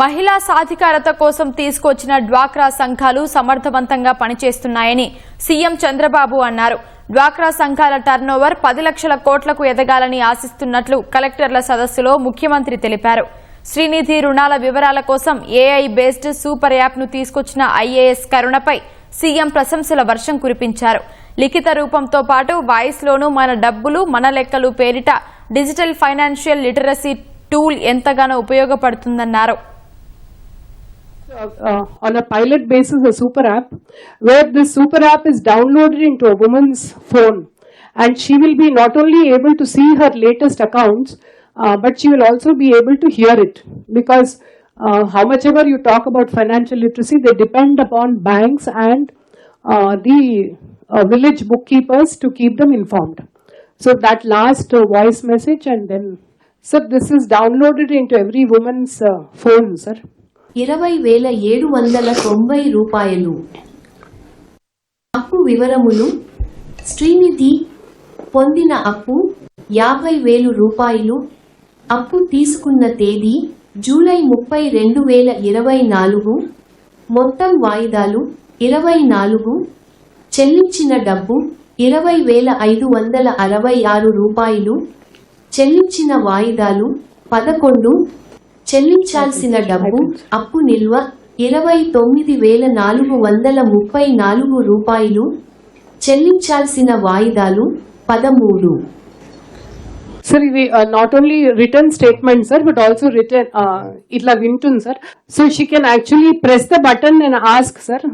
మహిళా సాధికారత కోసం తీసుకొచ్చిన డ్వాక్రా సంఘాలు సమర్థవంతంగా పనిచేస్తున్నాయని సీఎం చంద్రబాబు అన్నారు. డ్వాక్రా సంఘాల టర్నోవర్ పది లక్షల కోట్లకు ఎదగాలని ఆశిస్తున్నట్లు కలెక్టర్ల సదస్సులో ముఖ్యమంత్రి తెలిపారు. శ్రీనిధి రుణాల వివరాల కోసం ఏఐ బేస్డ్ సూపర్ యాప్ను తీసుకొచ్చిన ఐఏఎస్ కరుణపై సీఎం ప్రశంసల వర్షం కురిపించారు. లిఖిత రూపంతో పాటు వాయిస్లోనూ మన డబ్బులు మన లెక్కలు పేరిట డిజిటల్ ఫైనాన్షియల్ లిటరసీ టూల్ ఎంతగానో ఉపయోగపడుతుందన్నారు. Uh, on a pilot basis a super app where this super app is downloaded into a woman's phone. And she will be not only able to see her latest accounts uh, but she will also be able to hear it. Because uh, how much ever you talk about financial literacy they depend upon banks and uh, the uh, village bookkeepers to keep them informed. So that last uh, voice message and then sir this is downloaded into every woman's uh, phone sir ఇరవై వేల ఏడు వందల తొంభై రూపాయలు. అప్పు వివరములు శ్రీనిధి పొందిన అప్పు యాభై వేలు రూపాయలు. అప్పు తీసుకున్న తేదీ జూలై ముప్పై రెండు వేల ఇరవై నాలుగు. మొత్తం వాయిదాలు ఇరవై నాలుగు. చెల్లించిన డబ్బు ఇరవై వేల ఐదు వందల అరవై ఆరు రూపాయలు. చెల్లించిన వాయిదాలు పదకొండు. చెల్లించాల్సిన డబ్బు అప్పు నిల్వ ఇరవై తొమ్మిది వేల నాలుగు వందల ముప్పై నాలుగు రూపాయలు. చెల్లించాల్సిన వాయిదాలు పదమూడు. సార్ ఇవి not only return statement sir but also return ఇట్లా వింటుంది sir so she can actually press the button and ask sir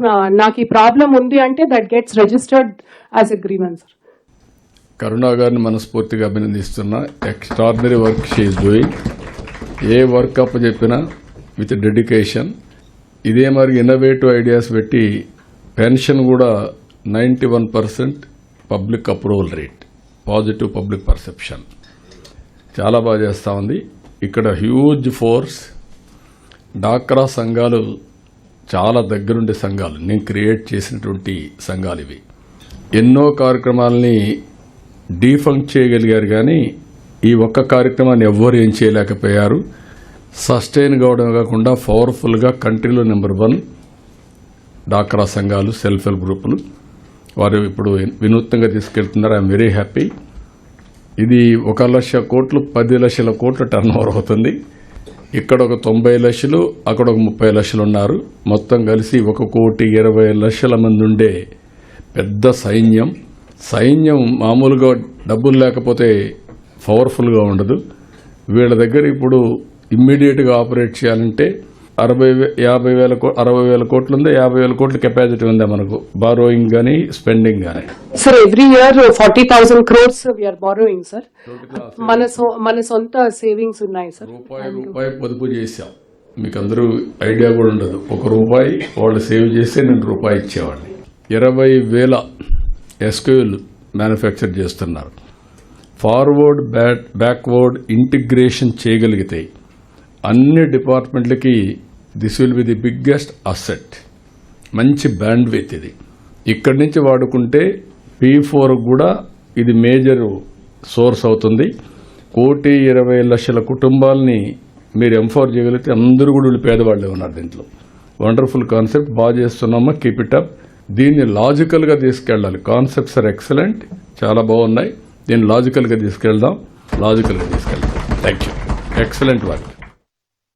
నాకు ఈ ప్రాబ్లం ఉంది అంటే that gets registered as agreement sir Karuna గారిని మనస్ఫూర్తిగా అభినందిస్తున్నా. Extraordinary work she's doing a work up చెప్పినా with dedication. ఇదే మరి ఇన్నోవేటివ్ ఐడియాస్ పెట్టి పెన్షన్ కూడా ninety one percent public approval rate. Positive public perception. చాలా బాగా చేస్తూ ఉంది. ఇక్కడ హ్యూజ్ ఫోర్స్ డాక్రా సంఘాలు చాలా దగ్గరుండే సంఘాలు. నేను క్రియేట్ చేసినటువంటి సంఘాలు ఇవి. ఎన్నో కార్యక్రమాలని డీఫంక్ చేయగలిగారు కానీ ఈ ఒక్క కార్యక్రమాన్ని ఎవ్వరు ఏం చేయలేకపోయారు. సస్టైన్ కావడం కాకుండా పవర్ఫుల్గా కంట్రీలో నెంబర్ వన్ డాక్రా సంఘాలు సెల్ఫ్ హెల్ప్ గ్రూపులు వారు ఇప్పుడు వినూత్నంగా తీసుకెళ్తున్నారు. I'm very happy. ఇది ఒక లక్ష కోట్లు పది లక్షల కోట్లు టర్న్ ఓవర్ అవుతుంది. ఇక్కడ ఒక తొంభై లక్షలు అక్కడ ఒక ముప్పై లక్షలు ఉన్నారు. మొత్తం కలిసి ఒక కోటి ఇరవై లక్షల మంది ఉండే పెద్ద సైన్యం. సైన్యం మామూలుగా డబ్బులు లేకపోతే పవర్ఫుల్గా ఉండదు. వీళ్ళ దగ్గర ఇప్పుడు ఇమ్మీడియట్గా ఆపరేట్ చేయాలంటే అరవై యాభై వేల కో అరవై వేల కోట్లు ఉంది యాభై వేల కోట్ల కెపాసిటీ ఉందా మనకు? బారోయింగ్ కానీ స్పెండింగ్ కానీ sir every year forty thousand crores we are borrowing sir మన మన సొంత సేవింగ్స్ ఉన్నాయి సార్ రూపాయి రూపాయి పొదుపు చేశాం. మీకు అందరూ ఐడియా కూడా ఉండదు. ఒక రూపాయి వాళ్ళు సేవ్ చేస్తే నేను రూపాయి ఇచ్చేవాడిని. ఇరవై వేల ఎస్క్యూలు మ్యానుఫ్యాక్చర్ చేస్తున్నారు. ఫార్వర్డ్ బ్యాక్ బ్యాక్వర్డ్ ఇంటిగ్రేషన్ చేయగలిగితే అన్ని డిపార్ట్మెంట్లకి this will be the biggest asset. మంచి బ్యాండ్విత్ ఇది. ఇక్కడి నుంచి వాడుకుంటే పీ ఫోర్ కూడా ఇది మేజర్ సోర్స్ అవుతుంది. కోటి ఇరవై లక్షల కుటుంబాలని మీరు ఎంఫోర్ చేయగలిగితే అందరూ కూడా వీళ్ళు పేదవాళ్ళే ఉన్నారు దీంట్లో. వండర్ఫుల్ కాన్సెప్ట్ బాగా చేస్తున్నామా? కీప్ ఇట్ అప్ దీన్ని లాజికల్గా తీసుకెళ్ళాలి. Concepts are excellent. చాలా బాగున్నాయి. దీన్ని లాజికల్గా తీసుకెళ్దాం. లాజికల్గా తీసుకెళ్దాం. Thank you excellent work